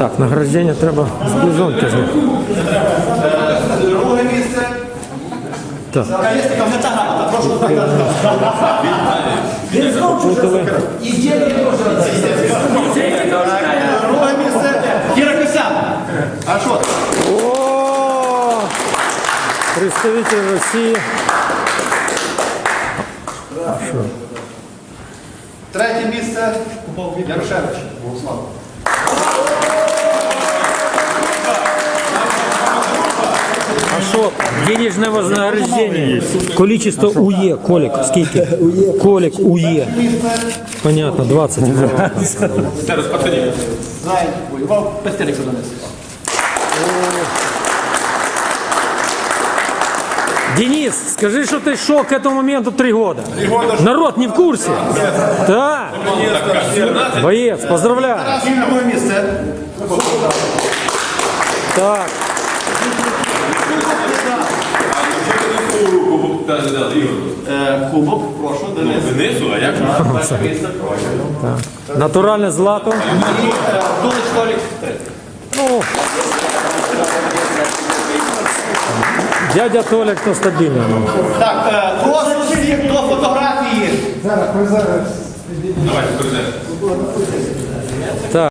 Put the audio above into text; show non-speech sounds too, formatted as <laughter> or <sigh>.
Так, награждення треба з близонки з них. Друге місце. Так. Калєстика не та грамота, прошу. Попутали. Друге місце. Кіра Косян. А що? О! Представитель Росії. Третє місце. Ярошевич. Богослав. що, денежне вознаграждення? Количество УЕ, Колік, скільки? <laughs> Колік УЕ. Понятно, 20. Знаєте, воював Пестерику донес. Денис, скажи, что ты шел к этому моменту три года. Народ не в курсе. Да. Боец, поздравляю. Друге Е, Кубок, прошу, Денис. Денису, а як? Перше місце, прошу. Натуральне злато. І е, Дулич Толік. Ну, дядя Толік то стабільно. ну. Так, е, прошу всіх до фотографії. Давайте, президент. Так.